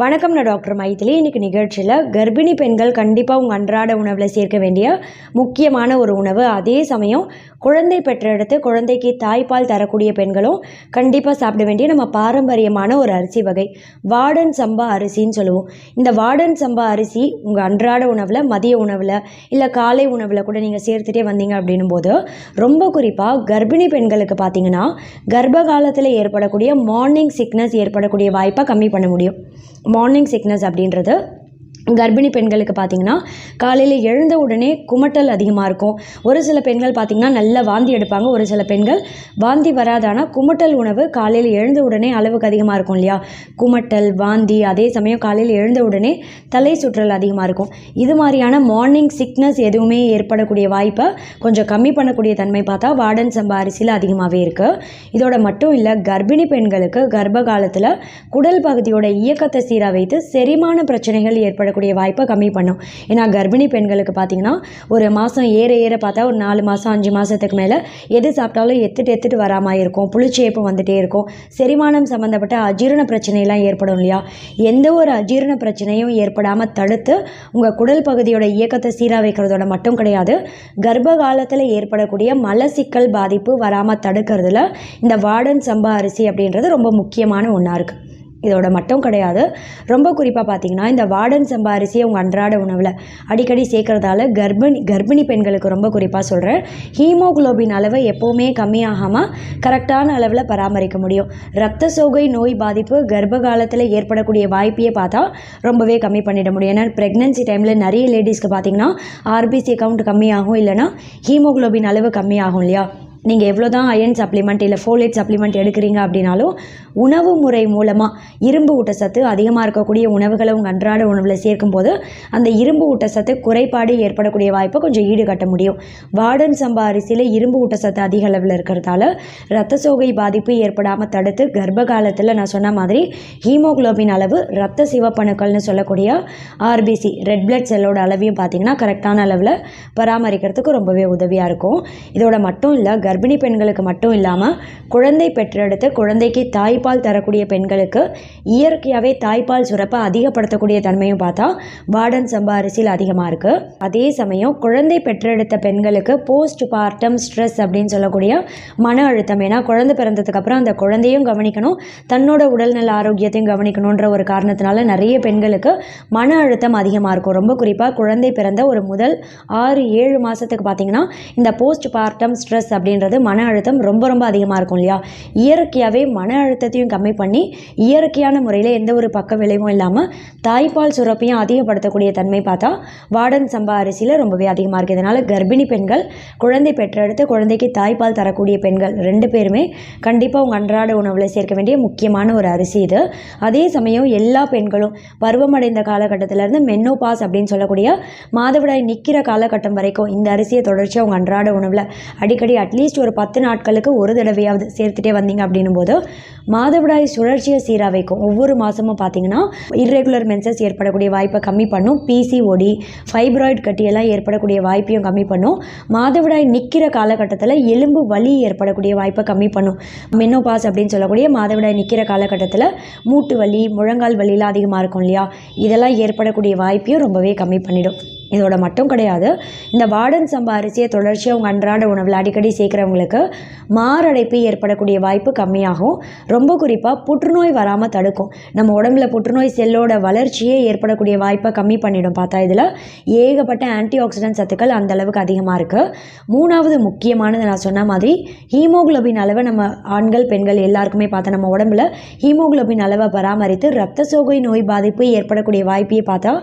வணக்கம் நான் டாக்டர் மைத்திலி இன்னைக்கு நிகழ்ச்சியில் கர்ப்பிணி பெண்கள் கண்டிப்பாக உங்கள் அன்றாட உணவில் சேர்க்க வேண்டிய முக்கியமான ஒரு உணவு. அதே சமயம் குழந்தை பெற்றெடுத்து குழந்தைக்கு தாய்ப்பால் தரக்கூடிய பெண்களும் கண்டிப்பாக சாப்பிட வேண்டிய நம்ம பாரம்பரியமான ஒரு அரிசி வகை வாடன் சம்பா அரிசின்னு சொல்லுவோம். இந்த வாடன் சம்பா அரிசி உங்கள் அன்றாட உணவில் மதிய உணவில் இல்லை காலை உணவில் கூட நீங்கள் சேர்த்துட்டே வந்தீங்க அப்படின்னும் போது ரொம்ப குறிப்பாக கர்ப்பிணி பெண்களுக்கு பார்த்தீங்கன்னா கர்ப்ப காலத்தில் ஏற்படக்கூடிய மார்னிங் சிக்னஸ் ஏற்படக்கூடிய வாய்ப்பை கம்மி பண்ண முடியும். மார்னிங் சிக்னஸ் அப்படின்றது கர்ப்பிணி பெண்களுக்கு பார்த்தீங்கன்னா காலையில் எழுந்த உடனே குமட்டல் அதிகமாக இருக்கும். ஒரு சில பெண்கள் பார்த்தீங்கன்னா நல்லா வாந்தி எடுப்பாங்க. ஒரு சில பெண்கள் வாந்தி வராதானா குமட்டல் உணவு காலையில் எழுந்த உடனே அளவுக்கு அதிகமாக இருக்கும் இல்லையா? குமட்டல் வாந்தி அதே சமயம் காலையில் எழுந்த உடனே தலை சுற்றல் அதிகமாக இருக்கும். இது மாதிரியான மார்னிங் சிக்னஸ் எதுவுமே ஏற்படக்கூடிய வாய்ப்பை கொஞ்சம் கம்மி பண்ணக்கூடிய தன்மை பார்த்தா வார்டன் சம்பா அரிசியில் அதிகமாகவே இருக்குது இதோட மட்டும் இல்லை கர்ப்பிணி பெண்களுக்கு கர்ப்ப காலத்தில் குடல் பகுதியோட இயக்கத்தை சீராக வைத்து செரிமான பிரச்சனைகள் வரக்கூடிய வாய்ப்பை கம்மி பண்ணும். ஏன்னா கர்ப்பிணி பெண்களுக்கு பார்த்தீங்கன்னா ஒரு மாதம் ஏற ஏற பார்த்தா ஒரு நாலு மாதம் அஞ்சு மாதத்துக்கு மேலே எது சாப்பிட்டாலும் எத்துட்டு எத்துட்டு வராமல் இருக்கும். புளிச்சேப்பு வந்துகிட்டே இருக்கும். செரிமானம் சம்மந்தப்பட்ட அஜீரண பிரச்சனைலாம் ஏற்படும் இல்லையா? எந்த ஒரு அஜீரண பிரச்சனையும் ஏற்படாமல் தடுத்து உங்கள் குடல் பகுதியோட இயக்கத்தை சீராக வைக்கிறதோட மட்டும் கிடையாது கர்ப்ப காலத்தில் ஏற்படக்கூடிய மலசிக்கல் பாதிப்பு வராமல் தடுக்கிறதுல இந்த வார்டன் சம்பா அரிசி அப்படின்றது ரொம்ப முக்கியமான ஒன்றா இருக்குது இதோட மட்டும் கிடையாது. ரொம்ப குறிப்பாக பார்த்தீங்கன்னா இந்த வார்டன் சம்பா அரிசியை உங்கள் அன்றாட உணவில் அடிக்கடி சேர்க்குறதால கர்ப்பிணி கர்ப்பிணி பெண்களுக்கு ரொம்ப குறிப்பாக சொல்கிறேன் ஹீமோகுளோபின் அளவை எப்போவுமே கம்மியாகாமல் கரெக்டான அளவில் பராமரிக்க முடியும். இரத்த சோகை நோய் பாதிப்பு கர்ப்ப காலத்தில் ஏற்படக்கூடிய வாய்ப்பையே பார்த்தா ரொம்பவே கம்மி பண்ணிட முடியும். ஏன்னா ப்ரெக்னென்சி டைமில் நிறைய லேடிஸ்க்கு பார்த்தீங்கன்னா ஆர்பிசி கவுண்ட் கம்மியாகும் இல்லைனா ஹீமோகுளோபின் அளவு கம்மியாகும் இல்லையா? நீங்கள் எவ்வளோ தான் அயன் சப்ளிமெண்ட் இல்லை ஃபோலேட் சப்ளிமெண்ட் எடுக்கிறீங்க அப்படின்னாலும் உணவு முறை மூலமாக இரும்பு ஊட்டச்சத்து அதிகமாக இருக்கக்கூடிய உணவுகளை உங்கள் அன்றாட உணவில் சேர்க்கும்போது அந்த இரும்பு ஊட்டச்சத்து குறைபாடு ஏற்படக்கூடிய வாய்ப்பை கொஞ்சம் ஈடுகட்ட முடியும். வாடன் சம்பா அரிசியில் இரும்பு ஊட்டச்சத்து அதிக அளவில் இருக்கிறதால ரத்த சோகை பாதிப்பு ஏற்படாமல் தடுத்து கர்ப்ப காலத்தில் நான் சொன்ன மாதிரி ஹீமோகுளோபின் அளவு ரத்த சிவப்பணுக்கள்னு சொல்லக்கூடிய ஆர்பிசி ரெட் பிளட் செல்லோட அளவையும் பார்த்தீங்கன்னா கரெக்டான அளவில் பராமரிக்கிறதுக்கு ரொம்பவே உதவியாக இருக்கும். இதோட மட்டும் இல்லை கர்ப்பிணி பெண்களுக்கு மட்டும் இல்லாமல் குழந்தை பெற்றெடுத்து குழந்தைக்கு தாய்ப்பால் தரக்கூடிய பெண்களுக்கு இயற்கையாகவே தாய்ப்பால் சுரப்பை அதிகப்படுத்தக்கூடிய தன்மையும் பார்த்தா வார்டன் சம்பா அரிசியில் அதிகமாக இருக்குது அதே சமயம் குழந்தை பெற்றெடுத்த பெண்களுக்கு போஸ்ட் பார்ட்டம் ஸ்ட்ரெஸ் அப்படின்னு சொல்லக்கூடிய மன அழுத்தம். ஏன்னா குழந்தை பிறந்ததுக்கு அப்புறம் அந்த குழந்தையும் கவனிக்கணும் தன்னோட உடல்நல ஆரோக்கியத்தையும் கவனிக்கணுன்ற ஒரு காரணத்தினால நிறைய பெண்களுக்கு மன அழுத்தம் அதிகமாக இருக்கும். ரொம்ப குறிப்பாக குழந்தை பிறந்த ஒரு முதல் ஆறு ஏழு மாதத்துக்கு பார்த்திங்கன்னா இந்த போஸ்ட் பார்ட்டம் ஸ்ட்ரெஸ் அப்படின்ற அப்படின்றது மன அழுத்தம் ரொம்ப ரொம்ப அதிகமாக இருக்கும் இல்லையா? இயற்கையாகவே மன அழுத்தத்தையும் கம்மி பண்ணி இயற்கையான முறையில் எந்த ஒரு பக்க விளைவும் இல்லாமல் தாய்ப்பால் சுரப்பையும் அதிகப்படுத்தக்கூடிய தன்மை பார்த்தா வாடன் சம்பா அரிசியில் ரொம்பவே அதிகமாக இருக்குது இதனால் கர்ப்பிணி பெண்கள் குழந்தை பெற்றெடுத்து குழந்தைக்கு தாய்ப்பால் தரக்கூடிய பெண்கள் ரெண்டு பேருமே கண்டிப்பாக உங்கள் அன்றாட உணவில் சேர்க்க வேண்டிய முக்கியமான ஒரு அரிசி இது. அதே சமயம் எல்லா பெண்களும் பருவமடைந்த காலகட்டத்திலேருந்து மென்னோபாஸ் அப்படின்னு சொல்லக்கூடிய மாதவிடாய் நிற்கிற காலகட்டம் வரைக்கும் இந்த அரிசியை தொடர்ச்சியாக உங்கள் அன்றாட உணவில் அடிக்கடி அட்லீஸ்ட் ஒரு பத்து நாட்களுக்கு ஒரு தடவையாவது சேர்த்துட்டே வந்தீங்க அப்படின்னும் போது மாதவிடாய் சுழற்சியை சீராக வைக்கும். ஒவ்வொரு மாதமும் பார்த்தீங்கன்னா இர்ரெகுலர் மென்சஸ் ஏற்படக்கூடிய வாய்ப்பை கம்மி பண்ணும். பிசிஓடி ஃபைப்ராய்டு கட்டியெல்லாம் ஏற்படக்கூடிய வாய்ப்பையும் கம்மி பண்ணும். மாதவிடாய் நிற்கிற காலகட்டத்தில் எலும்பு வலி ஏற்படக்கூடிய வாய்ப்பை கம்மி பண்ணும். மென்னோபாஸ் அப்படின்னு சொல்லக்கூடிய மாதவிடாய் நிற்கிற காலகட்டத்தில் மூட்டு வலி முழங்கால் வலிலாம் அதிகமாக இருக்கும் இல்லையா? இதெல்லாம் ஏற்படக்கூடிய வாய்ப்பையும் ரொம்பவே கம்மி பண்ணிடும். இதோட மட்டும் கிடையாது. இந்த வார்டன் சம்பா அரிசியை தொடர்ச்சியாக உங்கள் அன்றாட உணவில் அடிக்கடி சேர்க்குறவங்களுக்கு மாரடைப்பு ஏற்படக்கூடிய வாய்ப்பு கம்மியாகும். ரொம்ப குறிப்பாக புற்றுநோய் வராமல் தடுக்கும். நம்ம உடம்புல புற்றுநோய் செல்லோட வளர்ச்சியே ஏற்படக்கூடிய வாய்ப்பை கம்மி பண்ணிடும் பார்த்தா இதில். ஏகப்பட்ட ஆன்டி ஆக்சிடென்ட் சத்துக்கள் அந்த அளவுக்கு அதிகமாக இருக்குது மூணாவது முக்கியமானது நான் சொன்ன மாதிரி ஹீமோகுளோபின் அளவை நம்ம ஆண்கள் பெண்கள் எல்லாருக்குமே பார்த்தா நம்ம உடம்புல ஹீமோகுளோபின் அளவை பராமரித்து ரத்த சோகை நோய் பாதிப்பு ஏற்படக்கூடிய வாய்ப்பையே பார்த்தா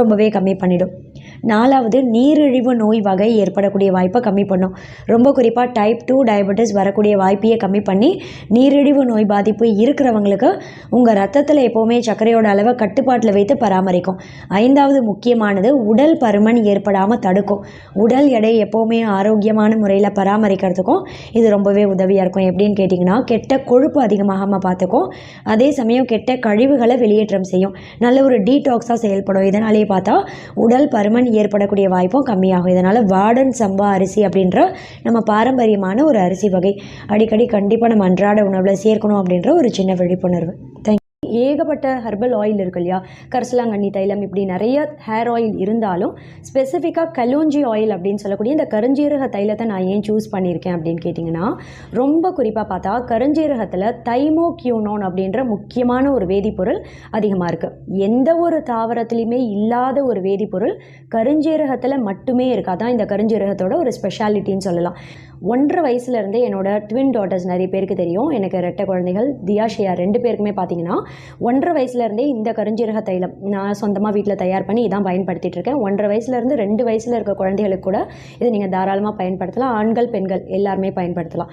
ரொம்பவே கம்மி பண்ணிடும். நாலாவது நீரிழிவு நோய் வகை ஏற்படக்கூடிய வாய்ப்பை கம்மி பண்ணும். ரொம்ப குறிப்பாக டைப் டூ டயபெட்டிஸ் வரக்கூடிய வாய்ப்பையே கம்மி பண்ணி நீரிழிவு நோய் பாதிப்பு இருக்கிறவங்களுக்கு உங்கள் ரத்தத்தில் எப்போவுமே சர்க்கரையோட அளவை கட்டுப்பாட்டில் வைத்து பராமரிக்கும். ஐந்தாவது முக்கியமானது உடல் பருமன் ஏற்படாமல் தடுக்கும். உடல் எடை எப்போவுமே ஆரோக்கியமான முறையில் பராமரிக்கிறதுக்கும் இது ரொம்பவே உதவியாக இருக்கும். எப்படின்னு கேட்டிங்கன்னா கெட்ட கொழுப்பு அதிகமாகாமல் பார்த்துக்கும் அதே சமயம் கெட்ட கழிவுகளை வெளியேற்றம் செய்யும். நல்ல ஒரு டீடாக்ஸாக செயல்படும். இதனாலேயே பார்த்தா உடல் பருமன் ஏற்படக்கூடிய வாய்ப்பும் கம்மியாகும். இதனால் வார்டன் சம்பா அரிசி அப்படின்ற நம்ம பாரம்பரியமான ஒரு அரிசி வகை அடிக்கடி கண்டிப்பாக நம்ம அன்றாட உணவில் சேர்க்கணும் அப்படின்ற ஒரு சின்ன விழிப்புணர்வு. தேங்க் ஏகப்பட்ட ஹெர்பல் ஆயில் இருக்கு இல்லையா? கரிசலாங்கண்ணி தைலம் இப்படி நிறைய ஹேர் ஆயில் இருந்தாலும் ஸ்பெசிஃபிக்காக கலோஞ்சி ஆயில் அப்படின்னு சொல்லக்கூடிய இந்த கருஞ்சீரக தைலத்தை நான் ஏன் சூஸ் பண்ணியிருக்கேன் அப்படின்னு கேட்டிங்கன்னா ரொம்ப குறிப்பாக பார்த்தா கருஞ்சீரகத்தில் தைமோக்யூனோன் அப்படின்ற முக்கியமான ஒரு வேதிப்பொருள் அதிகமாக இருக்குது எந்த ஒரு தாவரத்துலையுமே இல்லாத ஒரு வேதிப்பொருள் கருஞ்சீரகத்தில் மட்டுமே இருக்குது அதான் இந்த கருஞ்சீரகத்தோட ஒரு ஸ்பெஷாலிட்டின்னு சொல்லலாம். ஒன்றரை வயசுலேருந்தே என்னோட ட்வின் டாட்டர்ஸ் நிறைய பேருக்கு தெரியும். எனக்கு ரெட்டை குழந்தைகள் தியாஷியா ரெண்டு பேருக்குமே பார்த்தீங்கன்னா ஒன்றரை வயசுலேருந்தே இந்த கருஞ்சீரக தைலம் நான் சொந்தமாக வீட்டில் தயார் பண்ணி இதான் பயன்படுத்திட்டு இருக்கேன். ஒன்றரை வயசுலேருந்து ரெண்டு வயசில் இருக்க குழந்தைகளுக்கு கூட இதை நீங்கள் தாராளமாக பயன்படுத்தலாம். ஆண்கள் பெண்கள் எல்லாருமே பயன்படுத்தலாம்.